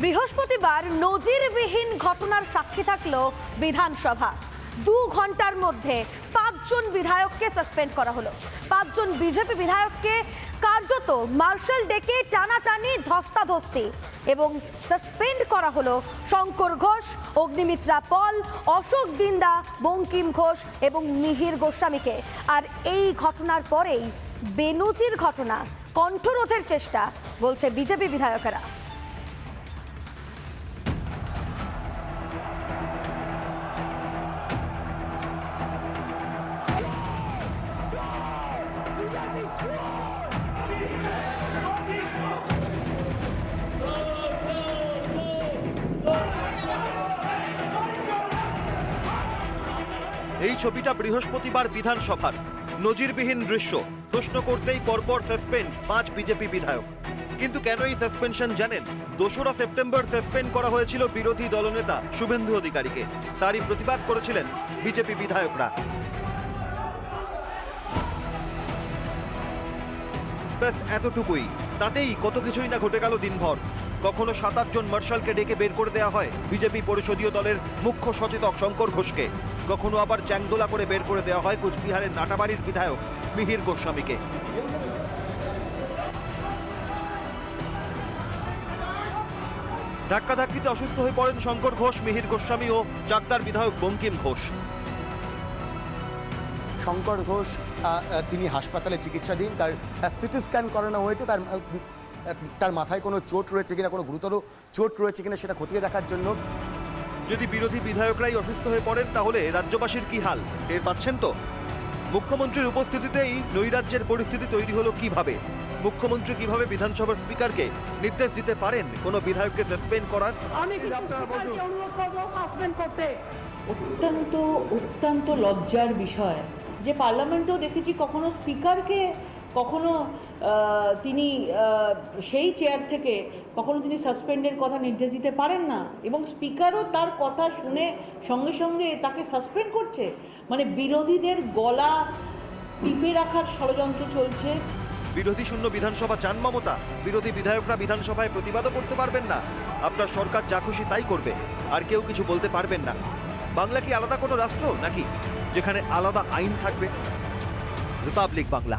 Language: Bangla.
বৃহস্পতিবার নজিরবিহীন ঘটনার সাক্ষী থাকল বিধানসভা। দু ঘণ্টার মধ্যে পাঁচজন বিধায়ককে সাসপেন্ড করা হলো। পাঁচজন বিজেপি বিধায়ককে কার্যত মার্শাল ডেকে টানাটানি, ধস্তাধস্তি এবং সাসপেন্ড করা হলো শঙ্কর ঘোষ, অগ্নিমিত্রা পল, অশোক দিন্দা, বঙ্কিম ঘোষ এবং মিহির গোস্বামীকে। আর এই ঘটনার পরেই বেনুজির ঘটনা, কণ্ঠরোধের চেষ্টা বলছে বিজেপি বিধায়কেরা। এই ছবিটা বৃহস্পতিবার বিধানসভার। নজিরবিহীন দৃশ্য। প্রশ্ন করতেই পরপর সাসপেন্ড পাঁচ বিজেপি বিধায়ক। কিন্তু কেন এই সাসপেনশন জানেন? দোসরা সেপ্টেম্বর সাসপেন্ড করা হয়েছিল বিরোধী দলনেতা শুভেন্দু অধিকারীকে। তারই প্রতিবাদ করেছিলেন বিজেপি বিধায়করা। ব্যাস, এতটুকুই। তাতেই কত কিছুই না ঘটে গেল দিনভর। কখনো সাত আটজন মার্শালকে ডেকে বের করে দেওয়া হয় বিজেপি পরিষদীয় দলের মুখ্য সচেতক শঙ্কর ঘোষকে। কখনো আবার চ্যাংদোলা করে বের করে দেওয়া হয় কুচবিহারের নাটাবাড়ির বিধায়ক মিহির গোস্বামীকে। ধাক্কাধাক্কিতে অসুস্থ হয়ে পড়েন শঙ্কর ঘোষ, মিহির গোস্বামী ও চাকদার বিধায়ক বঙ্কিম ঘোষ। শঙ্কর ঘোষ তিনি হাসপাতালে চিকিৎসাধীন, তার সিটি স্ক্যান করানো হয়েছে, তার তার মাথায় কোনো চোট রয়েছে কিনা কোনো গুরুতর চোট রয়েছে কিনা সেটা খতিয়ে দেখার জন্য। যদি বিরোধী বিধায়করাই অসুস্থ হয়ে পড়েন তাহলে রাজ্যবাসীর কি হাল? টের পাচ্ছেন তো? মুখ্যমন্ত্রীর উপস্থিতিতেই নৈরাজ্যের পরিস্থিতি তৈরি হলো কীভাবে? মুখ্যমন্ত্রী কীভাবে বিধানসভার স্পিকারকে নির্দেশ দিতে পারেন? কোনো বিধায়ককে সাসপেন্ড করার? আমি কিন্তু স্পিকারকে অনুরোধ করব সাসপেন্ড করতে। অত্যন্ত অত্যন্ত লজ্জার বিষয় যে পার্লামেন্টেও দেখেছি কখনো স্পিকারকে কখনো তিনি সেই চেয়ার থেকে কখনো তিনি সাসপেন্ডের কথা নির্দেশ দিতে পারেন না? এবং স্পিকারও তার কথা শুনে সঙ্গে সঙ্গে তাকে সাসপেন্ড করছে? মানে বিরোধীদের গলা টিপে রাখার ষড়যন্ত্র চলছে। বিরোধী শূন্য বিধানসভা চান মমতা। বিরোধী বিধায়করা বিধানসভায় প্রতিবাদও করতে পারবেন না। আপনার সরকার যা খুশি তাই করবে। আর কেউ কিছু বলতে পারবেন না। বাংলা কি আলাদা কোনো রাষ্ট্র নাকি? যেখানে আলাদা আইন থাকবে? রিপাবলিক বাংলা।